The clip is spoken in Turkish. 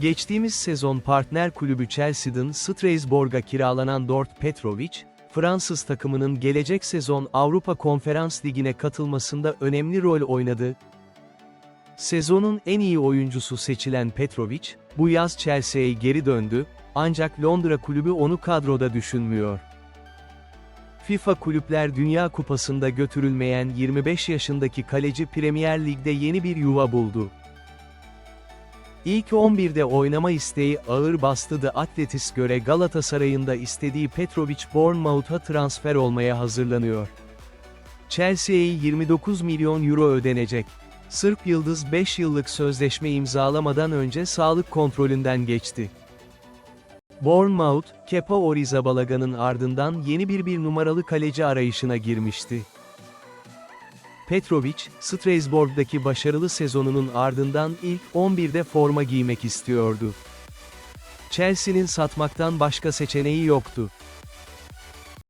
Geçtiğimiz sezon partner kulübü Chelsea'den Strasbourg'a kiralanan Dort Petrovic, Fransız takımının gelecek sezon Avrupa Konferans Ligi'ne katılmasında önemli rol oynadı. Sezonun en iyi oyuncusu seçilen Petrovic, bu yaz Chelsea'ye geri döndü, ancak Londra kulübü onu kadroda düşünmüyor. FIFA Kulüpler Dünya Kupası'nda götürülmeyen 25 yaşındaki kaleci Premier Lig'de yeni bir yuva buldu. İlk 11'de oynama isteği ağır bastı The Athletic'e göre Galatasaray'ın da istediği Petrovic Bournemouth'a transfer olmaya hazırlanıyor. Chelsea'ye 29 milyon euro ödenecek. Sırp Yıldız 5 yıllık sözleşme imzalamadan önce sağlık kontrolünden geçti. Bournemouth, Kepa Orizabalaga'nın ardından yeni bir bir numaralı kaleci arayışına girmişti. Petrovic, Strasbourg'daki başarılı sezonunun ardından ilk 11'de forma giymek istiyordu. Chelsea'nin satmaktan başka seçeneği yoktu.